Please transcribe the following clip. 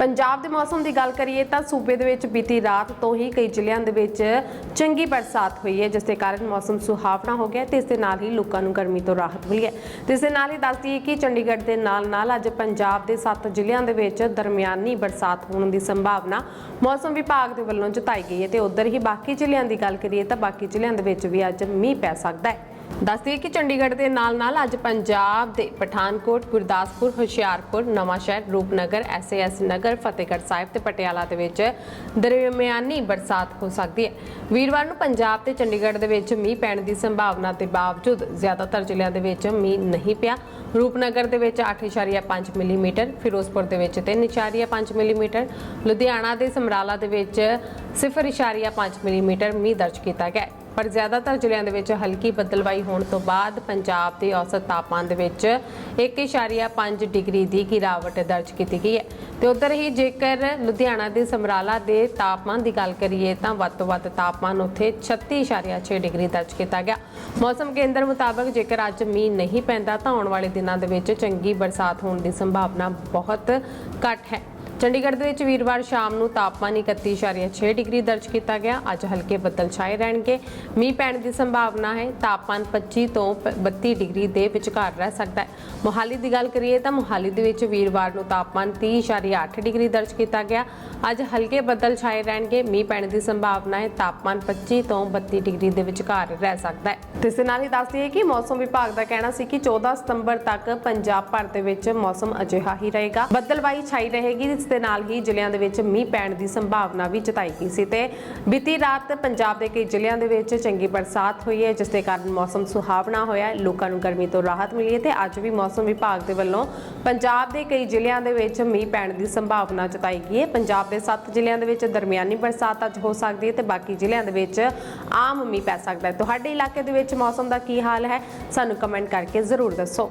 ਪੰਜਾਬ ਦੇ ਮੌਸਮ ਦੀ ਗੱਲ ਕਰੀਏ ਤਾਂ ਸੂਬੇ ਦੇ ਵਿੱਚ ਬੀਤੀ ਰਾਤ ਤੋਂ ਹੀ ਕਈ ਜ਼ਿਲ੍ਹਿਆਂ ਦੇ ਵਿੱਚ ਚੰਗੀ ਬਰਸਾਤ ਹੋਈ ਹੈ, ਜਿਸ ਦੇ ਕਾਰਨ ਮੌਸਮ ਸੁਹਾਵਣਾ ਹੋ ਗਿਆ ਤੇ ਇਸ ਦੇ ਨਾਲ ਹੀ ਲੋਕਾਂ ਨੂੰ ਗਰਮੀ ਤੋਂ ਰਾਹਤ ਮਿਲੀ ਹੈ। ਤੇ ਇਸ ਦੇ ਨਾਲ ਹੀ ਦੱਸਦੀ ਹੈ ਕਿ ਚੰਡੀਗੜ੍ਹ ਦੇ ਨਾਲ ਨਾਲ ਅੱਜ ਪੰਜਾਬ ਦੇ 7 ਜ਼ਿਲ੍ਹਿਆਂ ਦੇ ਵਿੱਚ ਦਰਮਿਆਨੀ ਬਰਸਾਤ ਹੋਣ ਦੀ ਸੰਭਾਵਨਾ ਮੌਸਮ ਵਿਭਾਗ ਦੇ ਵੱਲੋਂ ਜਤਾਈ ਗਈ ਹੈ ਤੇ ਉਧਰ ਹੀ ਬਾਕੀ ਜ਼ਿਲ੍ਹਿਆਂ ਦੀ ਗੱਲ ਕਰੀਏ ਤਾਂ ਬਾਕੀ ਜ਼ਿਲ੍ਹਿਆਂ ਦੇ ਵਿੱਚ ਵੀ ਅੱਜ ਮੀਂਹ ਪੈ ਸਕਦਾ ਹੈ। ਦੱਸਦੀ ਕਿ ਚੰਡੀਗੜ੍ਹ ਦੇ ਨਾਲ ਨਾਲ ਅੱਜ ਪੰਜਾਬ ਦੇ ਪਠਾਨਕੋਟ, ਗੁਰਦਾਸਪੁਰ, ਹੁਸ਼ਿਆਰਪੁਰ, ਨਵਾਂਸ਼ਹਿਰ, ਰੂਪਨਗਰ, ਐਸਏਐਸ ਨਗਰ, ਫਤਿਹਗੜ੍ਹ ਸਾਹਿਬ ਤੇ ਪਟਿਆਲਾ ਦੇ ਵਿੱਚ ਦਰਮਿਆਨੀ ਬਰਸਾਤ ਹੋ ਸਕਦੀ ਹੈ। ਵੀਰਵਾਰ ਨੂੰ ਪੰਜਾਬ ਤੇ ਚੰਡੀਗੜ੍ਹ ਦੇ ਵਿੱਚ ਮੀਂਹ ਪੈਣ ਦੀ ਸੰਭਾਵਨਾ ਦੇ ਬਾਵਜੂਦ ਜ਼ਿਆਦਾਤਰ ਜ਼ਿਲ੍ਹਿਆਂ ਦੇ ਵਿੱਚ ਮੀਂਹ ਨਹੀਂ ਪਿਆ। ਰੂਪਨਗਰ ਦੇ ਵਿੱਚ 8.5 ਮਿਲੀਮੀਟਰ, ਫਿਰੋਜ਼ਪੁਰ ਦੇ ਵਿੱਚ 3.5 ਮਿਲੀਮੀਟਰ, ਲੁਧਿਆਣਾ ਦੇ ਸਮਰਾਲਾ ਦੇ ਵਿੱਚ 0.5 ਮਿਲੀਮੀਟਰ ਮੀਂਹ ਦਰਜ ਕੀਤਾ ਗਿਆ ਪਰ ਜ਼ਿਆਦਾਤਰ ਜ਼ਿਲ੍ਹਿਆਂ ਦੇ ਵਿੱਚ ਹਲਕੀ ਬੱਦਲਵਾਈ ਹੋਣ ਤੋਂ ਬਾਅਦ ਪੰਜਾਬ ਦੇ ਔਸਤ ਤਾਪਮਾਨ ਦੇ ਵਿੱਚ 1.5 ਡਿਗਰੀ ਦੀ ਗਿਰਾਵਟ ਦਰਜ ਕੀਤੀ ਗਈ ਹੈ। ਤੇ ਉਧਰ ਹੀ ਜੇਕਰ ਲੁਧਿਆਣਾ ਦੇ ਸਮਰਾਲਾ ਦੇ ਤਾਪਮਾਨ ਦੀ ਗੱਲ ਕਰੀਏ ਤਾਂ ਵੱਧ ਤੋਂ ਵੱਧ ਤਾਪਮਾਨ ਉੱਥੇ 36.6 ਡਿਗਰੀ ਦਰਜ ਕੀਤਾ ਗਿਆ। ਮੌਸਮ ਕੇਂਦਰ ਮੁਤਾਬਕ ਜੇਕਰ ਅੱਜ ਮੀਂਹ ਨਹੀਂ ਪੈਂਦਾ ਤਾਂ ਆਉਣ ਵਾਲੇ ਦਿਨਾਂ ਦੇ ਵਿੱਚ ਚੰਗੀ ਬਰਸਾਤ ਹੋਣ ਦੀ ਸੰਭਾਵਨਾ ਬਹੁਤ ਘੱਟ ਹੈ। ਚੰਡੀਗੜ੍ਹ ਦੇ ਵਿੱਚ ਵੀਰਵਾਰ ਸ਼ਾਮ ਨੂੰ ਤਾਪਮਾਨ 31.6 ਡਿਗਰੀ ਦਰਜ ਕੀਤਾ ਗਿਆ। ਅੱਜ ਹਲਕੇ ਬੱਦਲ ਛਾਏ ਰਹਿਣਗੇ। ਮੀਂਹ ਪੈਣ ਦੀ ਸੰਭਾਵਨਾ ਹੈ। ਤਾਪਮਾਨ 25 ਤੋਂ ਪ- 32 ਡਿਗਰੀ ਦੇ ਵਿਚਕਾਰ ਰਹਿ ਸਕਦਾ ਹੈ। ਮੋਹਾਲੀ ਦੀ ਗੱਲ ਕਰੀਏ ਤਾਂ ਮੋਹਾਲੀ ਦੇ ਵਿੱਚ ਵੀਰਵਾਰ ਨੂੰ ਤਾਪਮਾਨ 30.8 ਡਿਗਰੀ ਦਰਜ ਕੀਤਾ ਗਿਆ। ਅੱਜ ਹਲਕੇ ਬੱਦਲ ਛਾਏ ਰਹਿਣਗੇ। ਮੀਂਹ ਪੈਣ ਦੀ ਸੰਭਾਵਨਾ ਹੈ। ਤਾਪਮਾਨ 25 ਤੋਂ 32 ਡਿਗਰੀ ਦੇ ਵਿਚਕਾਰ ਰਹਿ ਸਕਦਾ ਹੈ। ਤੇ ਇਸ ਨਾਲ ਹੀ ਦੱਸ ਦਈਏ ਕਿ ਮੌਸਮ ਵਿਭਾਗ ਦਾ ਕਹਿਣਾ ਸੀ ਕਿ 14 ਸਤੰਬਰ ਤੱਕ ਪੰਜਾਬ ਭਰ ਦੇ ਵਿੱਚ ਮੌਸਮ ਅਜਿਹਾ ਹੀ ਰਹੇਗਾ। ਬੱਦਲਵਾਈ ਛਾਈ ਰਹੇਗੀ। ਦੇ ਨਾਲ ਹੀ ਜ਼ਿਲ੍ਹਿਆਂ ਦੇ ਵਿੱਚ ਮੀਂਹ ਪੈਣ ਦੀ ਸੰਭਾਵਨਾ ਵੀ ਜਤਾਈ ਗਈ ਸੀ ਤੇ ਬੀਤੀ ਰਾਤ ਪੰਜਾਬ ਦੇ ਕਈ ਜ਼ਿਲ੍ਹਿਆਂ ਦੇ ਵਿੱਚ ਚੰਗੀ ਬਰਸਾਤ ਹੋਈ ਹੈ, ਜਿਸ ਦੇ ਕਾਰਨ ਮੌਸਮ ਸੁਹਾਵਣਾ ਹੋਇਆ ਲੋਕਾਂ ਨੂੰ ਗਰਮੀ ਤੋਂ ਰਾਹਤ ਮਿਲੀ ਹੈ ਤੇ ਅੱਜ ਵੀ ਮੌਸਮ ਵਿਭਾਗ ਦੇ ਵੱਲੋਂ ਪੰਜਾਬ ਦੇ ਕਈ ਜ਼ਿਲ੍ਹਿਆਂ ਦੇ ਵਿੱਚ ਮੀਂਹ ਪੈਣ ਦੀ ਸੰਭਾਵਨਾ ਜਤਾਈ ਗਈ ਹੈ। ਪੰਜਾਬ ਦੇ 7 ਜ਼ਿਲ੍ਹਿਆਂ ਦੇ ਵਿੱਚ ਦਰਮਿਆਨੀ ਬਰਸਾਤ ਅੱਜ ਹੋ ਸਕਦੀ ਹੈ ਤੇ ਬਾਕੀ ਜ਼ਿਲ੍ਹਿਆਂ ਦੇ ਵਿੱਚ ਆਮ ਮੀਂਹ ਪੈ ਸਕਦਾ ਹੈ। ਤੁਹਾਡੇ ਇਲਾਕੇ ਦੇ ਵਿੱਚ ਮੌਸਮ ਦਾ ਕੀ ਹਾਲ ਹੈ? ਸਾਨੂੰ ਕਮੈਂਟ ਕਰਕੇ ਜ਼ਰੂਰ ਦੱਸੋ।